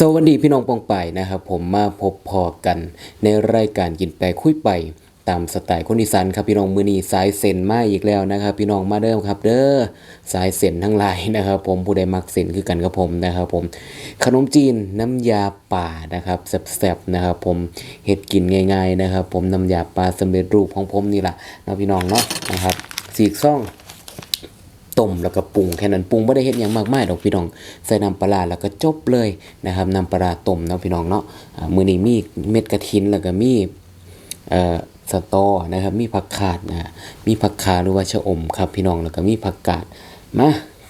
สวัสดีพี่น้องปองไปนะครับ ผมมาพบพอกันในรายการกินไปคุยไปตามสไตล์คนอีสานครับพี่น้องมือนีสายเส้นมาอีกแล้วนะครับ พี่น้องมาเดิมครับ เด้อสายเส้นทั้งหลายนะครับ ผมผู้ใดมักเส้นคือกันกับผมนะครับ ผมขนมจีนน้ำยาป่านะครับแซ่บๆนะครับ ผมเฮ็ดกินง่าย ๆนะครับ ผมน้ำยาปลาสำเร็จรูปของผมนี่แหละนะพี่น้องเนาะนะครับสีกซ่อง ต้มแล้วก็ปรุงแค่นั้นปรุงไม่ได้เฮ็ดหยังมากมายดอกพี่น้อง ใส่น้ำปลาแล้วก็จบเลยนะครับน้ำปลาต้มเนาะพี่น้องเนาะมือนี้มีเม็ดกระถินแล้วก็มีสตอนะครับมีผักขาดนะมีผักขาหรือว่าชะอมครับพี่น้องแล้วก็มีผักกาดมา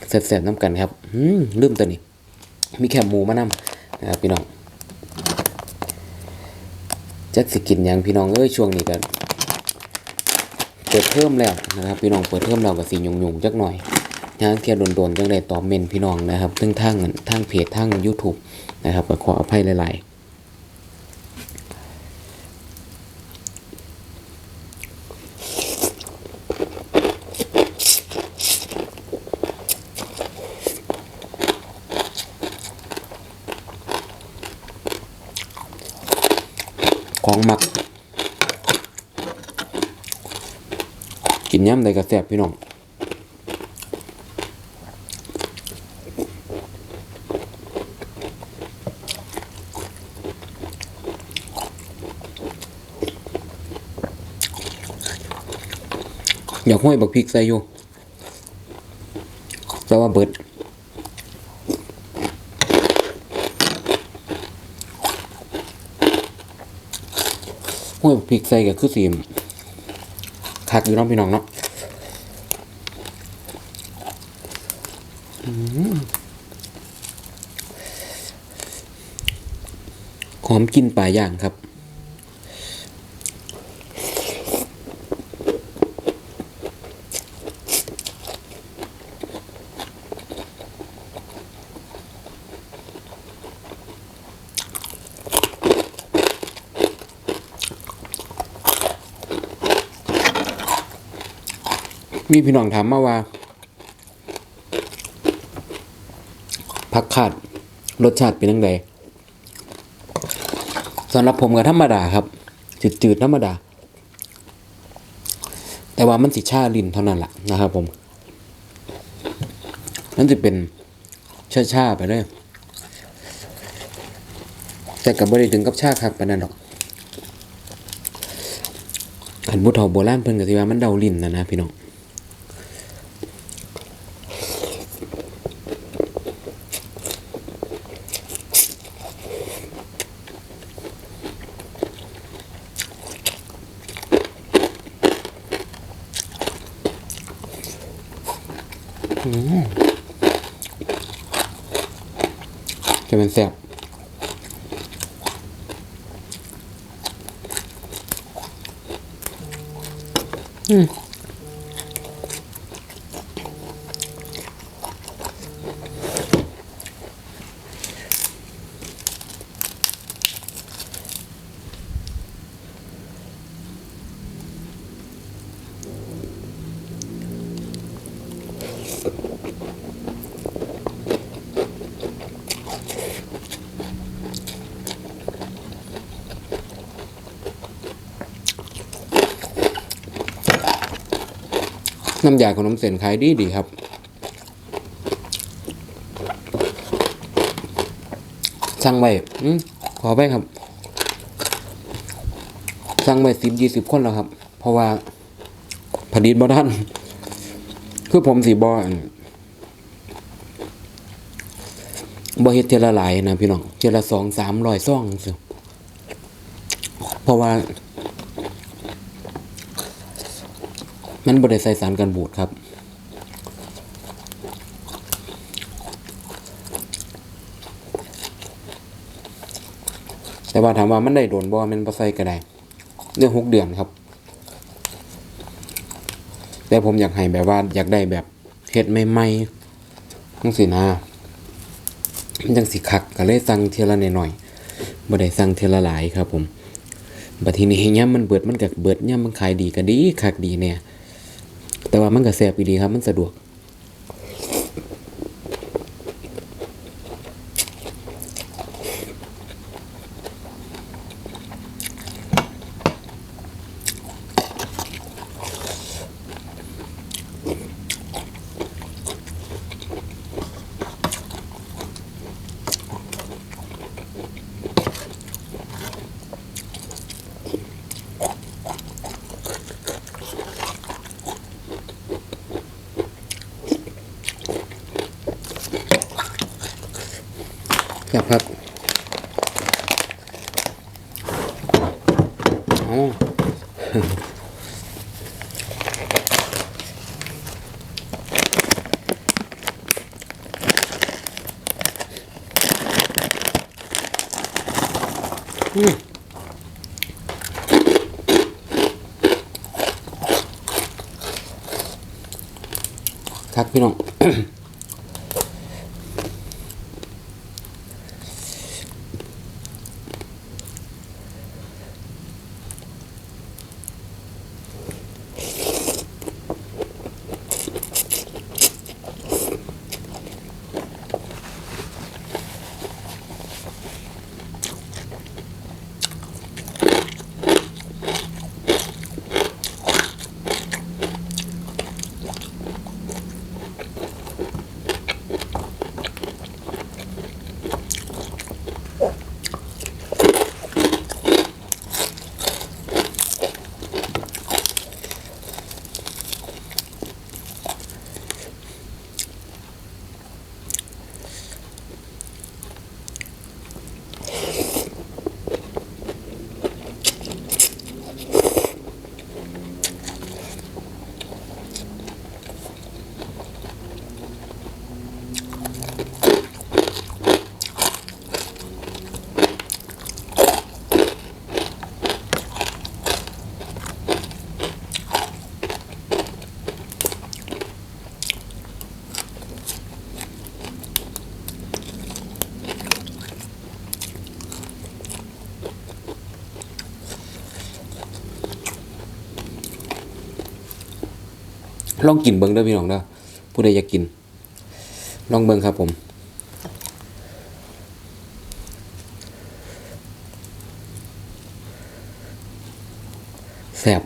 แซ่บๆน้ำกันครับอืมลืมตัวนี้ มีแคบหมูมานำนะครับพี่น้องจักสิกินหยังพี่น้องเอ้ยช่วงนี้ก็เปิดเทอมแล้วนะครับพี่น้องเปิดเทอมแล้วก็สิยุ่งๆจักหน่อยทางเทียโดนๆจังได้ตอบเมนพี่น้องนะครับทั้งทางทางเพจทาง YouTube นะครับก็ขออภัยหลายๆ ของหมัก กินย่ำใดก็แซ่บพี่น้องอยากห้อยบักพริกใส่อยู่แต่ว่าเบิดห้อยบักพริกใส่ก็คือสีม คักอยู่น้องพี่น้องเนาะหอมกินปลาย่างครับ มีพี่น้องถามมาว่าผักขาดรสชาติเป็นยังไงสำหรับผมก็ธรรมดาครับ จืดๆธรรมดา แต่ว่ามันสิชาลินเท่านั้นแหละนะครับผมนั่นจะเป็นชาๆไปเลยแต่กับบริถึงกับชาคักปานนั้นหรอกขันบุเฒ่าโบราณเพิ่นก็สิว่ามันเดาลินนะนะพี่น้อง จะเป็นแซ่บอืม น้ำยาขนมเส้นขายดีดีครับ สั่งไว้อืมขอไปครับ สั่งไว้สิบยี่สิบคนแล้วครับ เพราะว่าผลิตบ่ทันคือผมสีบอนบ่เฮ็ดเทละหลายนะพี่น้องเทละสองสามร้อยซ่องสิเพราะว่า มันบริใส่สารกันบูดครับ แต่ว่าถามว่ามันได้โดนบ่มันบ่ใส่ก็ได้เรื่องหกเดือนครับ แต่ผมอยากให้แบบว่าอยากได้แบบเฮ็ดใหม่ๆทั้งสินะมันจังสิคักก็เลยสั่งเทละหน่อยๆบ่ได้สั่งเทละหลายครับผมบัดทีนี้ย่ามมันเบิดมันก็เบิดย่ามันขายดีก็ดีคักดีเนี่ย แต่ว่ามันก็แสบอีดีครับ มันสะดวก ซ่บครับเอา ครับพี่น้อง ลองกินเบิ้งเด้อพี่น้องเด้อผู้ใดอยากกิน ลองเบิ้งครับผมแซ่บ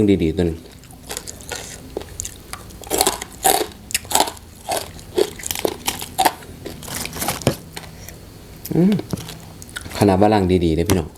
บิ่งดีๆตัวนึงขนาดบาลังดีๆเลยพี่น้อง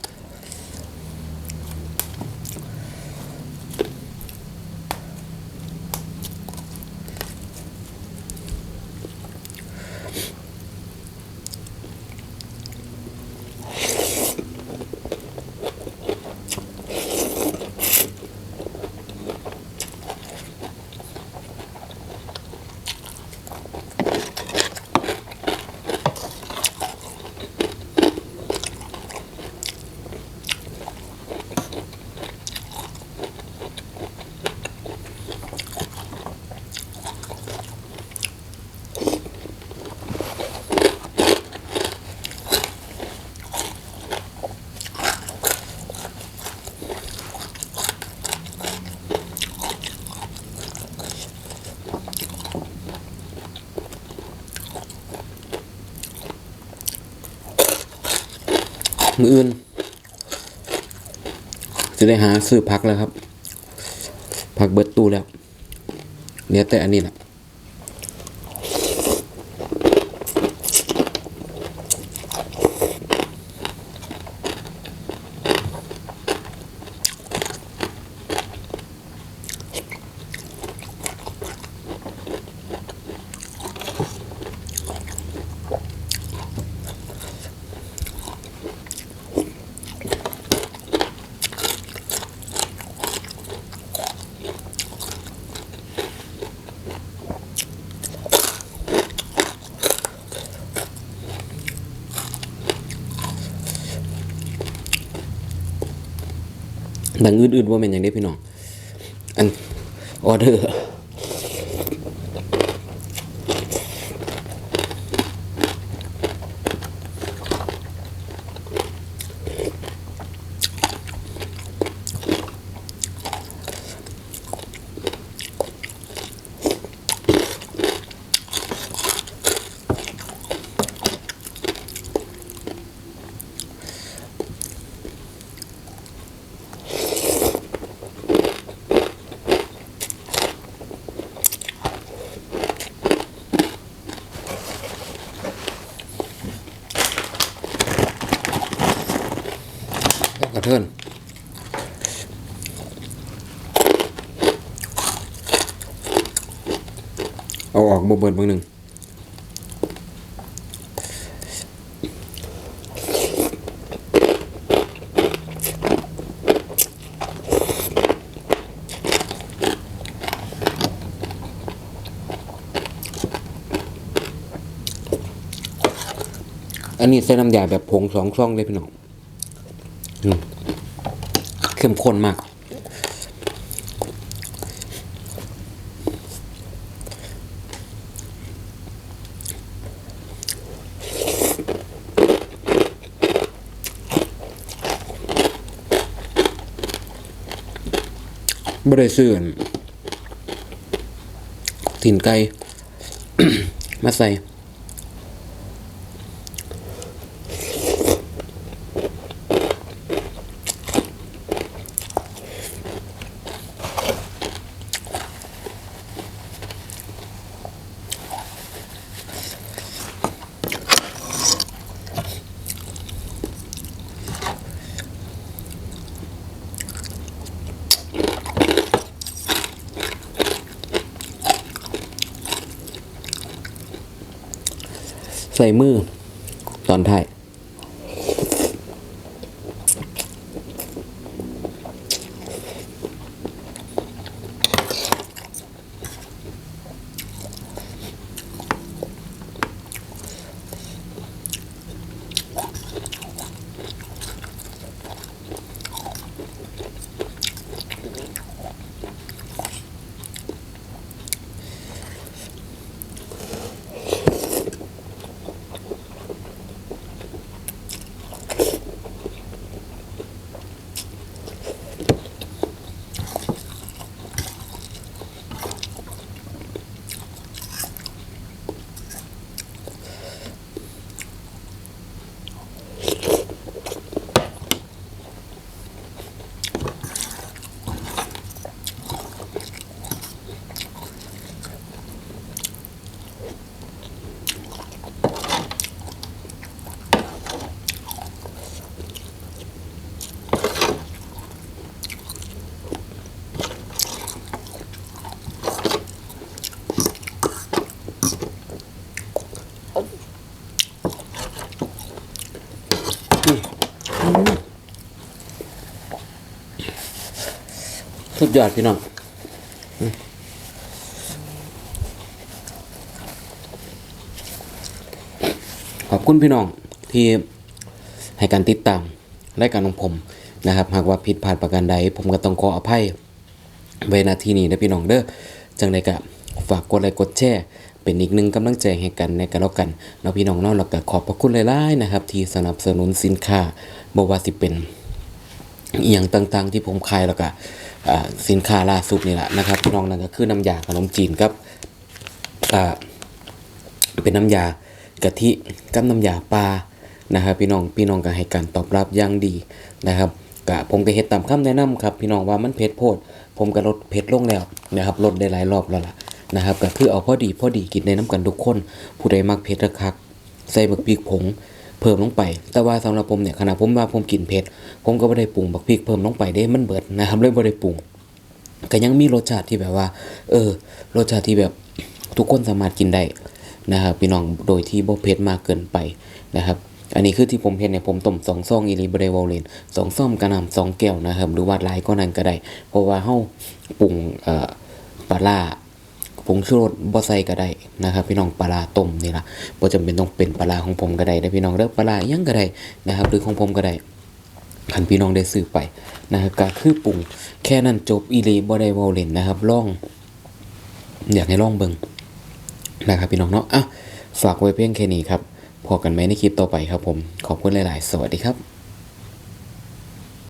มืออื่น จะได้หาซื้อพักแล้วครับ พักเบิดตู้แล้วเหลือแต่อันนี้แหละ ดังอื่นๆว่าเป็นอย่างได้พี่น้อง อันออเดอร์ เบิดเบางหนึ่งอันนี้ใส่น้ำยาแบบผงสองช่องเลยพี่น้องอเข้มข้นมาก บ่ได้ซื้อถิ่นไก่ มาใส่ ใส่มือตอนท้าย ยอดพี่น้องขอบคุณพี่น้องที่ให้การติดตามรายการของผมนะครับ หากว่าผิดพลาดประการใด ผมก็ต้องขออภัยไว้ณที่นี้นะพี่น้องเด้อจังไดก็ฝากกดไลค์กดแชร์เป็นอีกหนึ่งกำลังใจให้กันในกันแล้วกันเนาพี่น้องเนาะแล้วก็ขอบพระคุณหลายๆนะครับ ที่สนับสนุนสินค้าบ่ว่าสิเป็นอย่างต่างๆ ที่ผมขายแล้วก็ สินค้าล่าสุดนี่แหละนะครับพี่น้องนั่นก็คือน้ำยาขนมจีนครับเป็นน้ำยากะทิกับน้ำยาปลานะครับพี่น้องพี่น้องก็ให้การตอบรับอย่างดีนะครับกะผมก็เฮ็ดตามคำแนะนำครับพี่น้องว่ามันเผ็ดโพด ผมก็ลดเผ็ดลงแล้วนะครับลดได้หลายรอบแล้วล่ะนะครับก็คือเอาพอดีพอดีกินในน้ำกันทุกคน ผู้ใดมักเผ็ดระคัก ใส่บักพริกผง เพิ่มลงไป แต่ว่าสำหรับผมเนี่ยขณะผมว่าผมกินเผ็ดผมก็ไม่ได้ปรุงบักพริกเพิ่มลงไปได้มันเบิดนะครับเลยไม่ได้ปรุงก็ยังมีรสชาติที่แบบว่า เออ รสชาติที่แบบทุกคนสามารถกินได้นะครับพี่น้องโดยที่บ่เผ็ดมากเกินไปนะครับ อันนี้คือที่ผมเห็นเนี่ยผมต้มสองซองอีลีบริวอลเลนสองซ่อมกระนำสองแก้วนะครับหรือว่าลายก็นั้นก็ได้ เพราะว่าเฮาปรุงเอ่อปลาร้า ผงชูรสบ่ใส่ก็ได้นะครับพี่น้องปลาต้มนี่ล่ะบ่จำเป็นต้องเป็นปลาของผมก็ได้นะพี่น้องเด้อกปลายังก็ได้นะครับ หรือของผมก็ได้คันพี่น้องได้ซื้อไปนะครับก็คือปรุงแค่นั้นจบอีหลีบ่ได้ว้าเล่นนะครับลอง อยากให้ลองเบิ่งนะครับพี่น้องเนาะอะฝากไว้เพียงแค่นี้ครับพอกันไหมในคลิปต่อไปครับผม ขอบคุณหลาย ๆ สวัสดีครับ